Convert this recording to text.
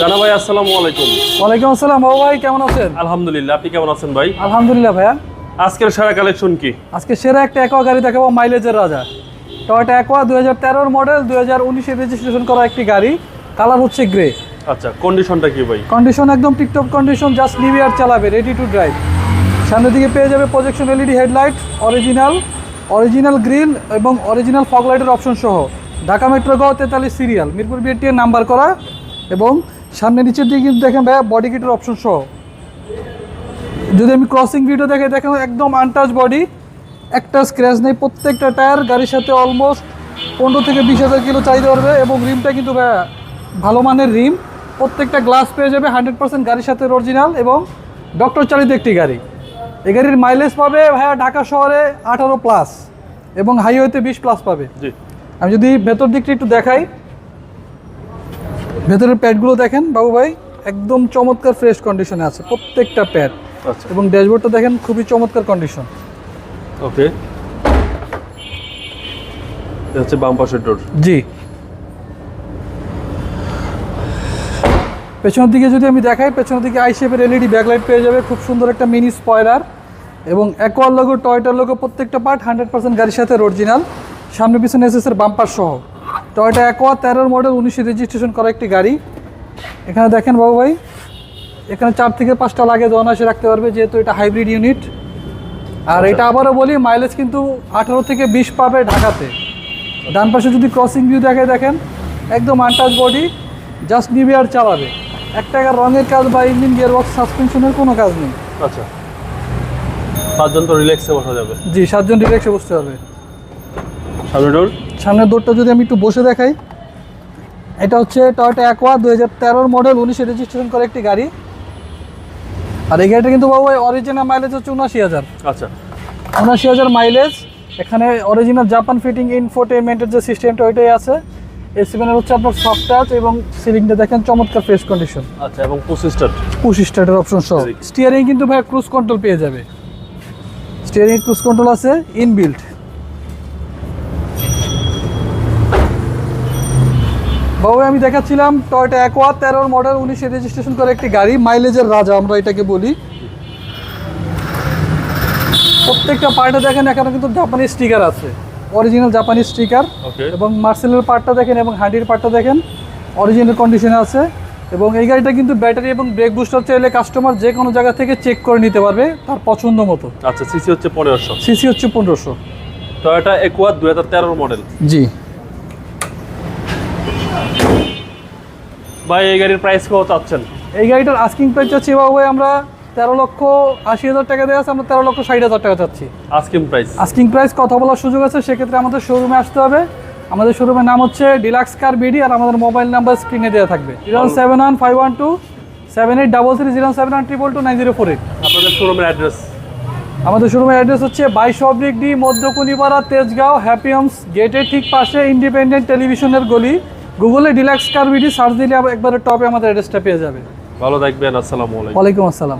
জানা ভাই আসসালামু আলাইকুম। ওয়ালাইকুম আসসালাম বাবু ভাই কেমন আছেন? আলহামদুলিল্লাহ আপনি কেমন আছেন ভাই? আলহামদুলিল্লাহ ভাইয়া। আজকের সেরা কালেকশন কি? আজকে সেরা একটা অ্যাকোয়া গাড়ি দেখাবো মাইলেজের রাজা। টয়টা অ্যাকোয়া দুই হাজার তেরোর মডেল দুই হাজার উনিশে রেজিস্ট্রেশন করা একটি গাড়ি। কালার হচ্ছে গ্রে আচ্ছা কন্ডিশনটা কি ভাই? কন্ডিশন একদম tiptop condition just new year চালাবে রেডি টু ড্রাইভ সামনের দিকে পেয়ে যাবে projection LED headlight original original grille এবং অরিজিনাল ফগ লাইটের অপশন সহ। ঢাকা মেট্রো গ তেতাল্লিশ সিরিয়াল মিরপুর বিএটি এর নাম্বার করা এবং সামনে নিচের দিকে কিন্তু দেখেন ভাইয়া বডি কিটের অপশন সহ। যদি আমি ক্রসিং ভিডিও দেখে দেখেন একদম আনটাচ বডি একটা স্ক্র্যাচ নেই প্রত্যেকটা টায়ার গাড়ির সাথে অলমোস্ট পনেরো থেকে বিশ হাজার কিলো চাইতে পারবে এবং রিমটা কিন্তু ভাইয়া ভালো মানের রিম। প্রত্যেকটা গ্লাস পেয়ে যাবে হান্ড্রেড পার্সেন্ট গাড়ির সাথে অরিজিনাল এবং ডক্টর চালিত একটি গাড়ি। এই গাড়ির মাইলেজ পাবে ভাইয়া ঢাকা শহরে আঠারো প্লাস এবং হাইওয়েতে বিশ প্লাস পাবে। জি। আমি যদি ভেতর দিকটা একটু দেখাই ভেতরের প্যাডগুলো দেখেন বাবু ভাই একদম চমৎকার ফ্রেশ কন্ডিশনে আছে প্রত্যেকটা প্যাড আচ্ছা। এবং ড্যাশবোর্ডটা দেখেন খুবই চমৎকার কন্ডিশন ওকে হচ্ছে বাম পাশের ডোর জি। পেছনের দিকে যদি আমি দেখাই পেছনের দিকে আই শেপের এলইডি ব্যাকলাইট পেয়ে যাবে খুব সুন্দর একটা মিনি স্পয়লার এবং অ্যাকোয়ার লোগো টয়টার লোগো প্রত্যেকটা পার্ট হান্ড্রেড পার্সেন্ট গাড়ির সাথে অরিজিনাল সামনে পিছনে এসএসের বাম্পার সহ। টয়টা অ্যাকোয়া তেরোর মডেল উনিশে রেজিস্ট্রেশন করা একটি গাড়ি। এখানে দেখেন বাবু ভাই এখানে চার থেকে পাঁচটা লাগে অনায়াসে রাখতে পারবে যেহেতু এটা হাইব্রিড ইউনিট আর এটা আবারও বলি মাইলেজ কিন্তু আঠারো থেকে বিশ পাবে ঢাকাতে। ডান পাশে যদি ক্রসিং ভিউ দেখে দেখেন একদম আনটাচ বডি জাস্ট নিবে আর চালাবে। এক টাকার রঙের কাজ বা ইঞ্জিন গিয়ারবক্স সাসপেনশনের কোনো কাজ নেই। আচ্ছা। পাঁচজন তো রিল্যাক্সে বসা যাবে। জি সাতজন রিল্যাক্সে বসতে হবে। সামনে সামনের দৌড়টা যদি আমি একটু বসে দেখাই এটা হচ্ছে টয়টা অ্যাকোয়া দু হাজার তেরোর মডেল উনিশে রেজিস্ট্রেশন করে একটি গাড়ি। আর এই গাড়িটা কিন্তু বাবু অরিজিনাল মাইলেজ হচ্ছে উনআশি হাজার। আচ্ছা। উনআশি হাজার মাইলেজ এখানে অরিজিনাল জাপান ফিটিং ইনফোটেনমেন্টের যে সিস্টেমটা ওইটাই আছে। এসি প্যানেল হচ্ছে আপনার সফট টাচ এবং সিলিংটা দেখেন চমৎকার ফ্রেশ কন্ডিশন আচ্ছা এবং পঁচিশটার পুশ স্টার্টের অপশন সহ। স্টিয়ারিং কিন্তু ভাই ক্রুজ কন্ট্রোল পেয়ে যাবে। স্টিয়ারিং ক্রুজ কন্ট্রোল আছে ইনবিল্ট বাবু আমি দেখাচ্ছিলাম টয়টা অ্যাকোয়া তেরোর মডেল উনিশে রেজিস্ট্রেশন করে একটি গাড়ি মাইলেজের রাজা আমরা এটাকে বলি। প্রত্যেকটা পার্টে দেখেন এখানে কিন্তু জাপানি স্টিকার আছে। অরিজিনাল জাপানি স্টিকার এবং মার্সেলের পার্টটা দেখেন এবং হান্ডির পার্টটা দেখেন অরিজিনাল কন্ডিশনে আছে। এবং এই গাড়িটা কিন্তু ব্যাটারি এবং ব্রেক বুস্টার চাইলে কাস্টমার যে কোনো জায়গা থেকে চেক করে নিতে পারবে তার পছন্দ মতো। আচ্ছা সিসি হচ্ছে পনেরোশো। সিসি হচ্ছে পনেরোশো। টয়োটা একুয়া দু হাজার তেরোর মডেল জি। ভাই এই গাড়ির প্রাইস কত চাচ্ছেন? এই গাড়িটার আস্কিং প্রাইস চাচ্ছি বাবু ভাই আমরা তেরো লক্ষ আশি হাজার টাকা দিয়ে আছে আমরা তেরো লক্ষ ষাট হাজার টাকা চাচ্ছি। আস্কিং প্রাইস আস্কিং প্রাইস কথা বলার সুযোগ আছে সেক্ষেত্রে আমাদের শোরুমে আসতে হবে। আমাদের শোরুমের নাম হচ্ছে ডিলাক্স কার বিডি আর আমাদের মোবাইল নাম্বার স্ক্রিনে দেওয়া থাকবে। Zero seven one five one two seven eight double three zero seven one triple two nine zero four eight আপনাদের শোরুমের অ্যাড্রেস আমাদের শোরুমের অ্যাড্রেস হচ্ছে বাইশ oblique D Madhyakunipara Tejgaon happy homes গেটের ঠিক পাশে ইন্ডিপেন্ডেন্ট টেলিভিশনের গলি। গুগলে ডিলাক্স কার বিডি সার্চ দিলে একবারে টপে আমাদের অ্যাড্রেসটা পেয়ে যাবে। ভালো থাকবেন আসসালামু আলাইকুম। ওয়ালাইকুম আসসালাম।